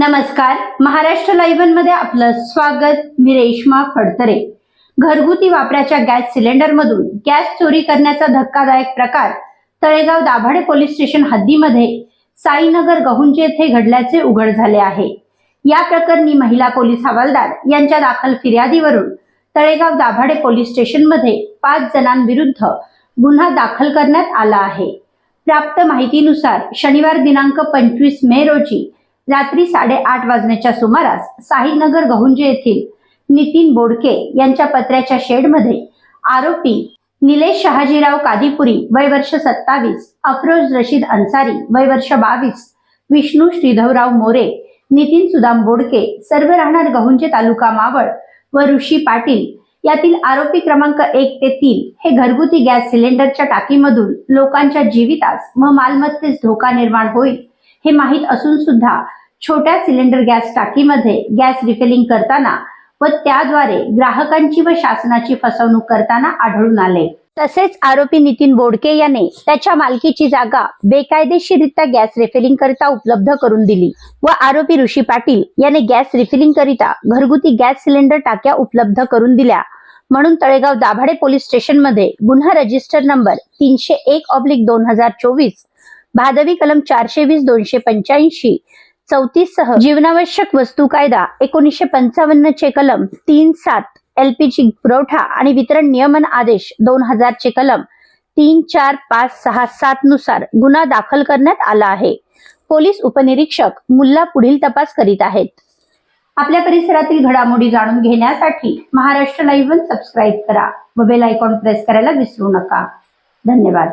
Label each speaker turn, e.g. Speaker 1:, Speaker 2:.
Speaker 1: नमस्कार. महाराष्ट्र लाईव्हमध्ये आपलं स्वागत. मी रेश्मा फडतरे. घरगुती वापराच्या गॅस सिलेंडर मधून गॅस चोरी करण्याचा धक्कादायक प्रकार तळेगाव दाभाडे पोलीस स्टेशन हद्दीमध्ये साईनगर गहुंजे येथे घडल्याचे उघड झाले आहे. या प्रकरणी महिला पोलीस हवालदार यांच्या दाखल फिर्यादीवरून तळेगाव दाभाडे पोलीस स्टेशनमध्ये पाच जणांविरुद्ध गुन्हा दाखल करण्यात आला आहे. प्राप्त माहितीनुसार शनिवार दिनांक पंचवीस मे रोजी रात्री साडेआठ वाजण्याच्या सुमारास साईनगर गहुंजे येथील नितीन बोडके यांच्या पत्र्याच्या शेडमध्ये आरोपी निलेश शहाजीराव कादीपुरी वय वर्ष सत्तावीस अफरोज रशीद अन्सारी वय वर्ष बावीस विष्णू श्रीधवराव मोरे नितीन सुदाम बोडके सर्व राहणार गहुंजे तालुका मावळ व ऋषी पाटील यातील आरोपी क्रमांक एक ते तीन हे घरगुती गॅस सिलेंडरच्या टाकीमधून लोकांच्या जीवितास व मालमत्तेस धोका निर्माण होईल हे माहीत असून सुद्धा छोट्या सिलेंडर गॅस टाकीमध्ये गॅस रिफिलिंग करताना व त्याद्वारे ग्राहकांची व शासनाची फसवणूक करताना आढळून आले. तसेच आरोपी नितीन बोडके याने त्याच्या मालकीची जागा बेकायदेशीरित्या गॅस रिफिलिंग करिता उपलब्ध करून दिली व आरोपी ऋषी पाटील याने गॅस रिफिलिंग करिता घरगुती गॅस सिलेंडर टाक्या उपलब्ध करून दिल्या. म्हणून तळेगाव दाभाडे पोलीस स्टेशनमध्ये गुन्हा रजिस्टर नंबर तीनशे एक ऑब्लिक दोन हजार चोवीस भादवी कलम चारशे वीस दोनशे पंच्याऐंशी चौतीस सह जीवनावश्यक वस्तू कायदा एकोणीसशे पंचावन्न चे कलम तीन सात एलपीजी पुरवठा आणि वितरण नियमन आदेश दोन हजार चे कलम तीन चार पाच सहा सात नुसार गुन्हा दाखल करण्यात आला आहे. पोलीस उपनिरीक्षक मुल्ला पुढील तपास करीत आहेत. आपल्या परिसरातील घडामोडी जाणून घेण्यासाठी महाराष्ट्र लाईव्ह सबस्क्राईब करा व बेल आयकॉन प्रेस करायला विसरू नका. धन्यवाद.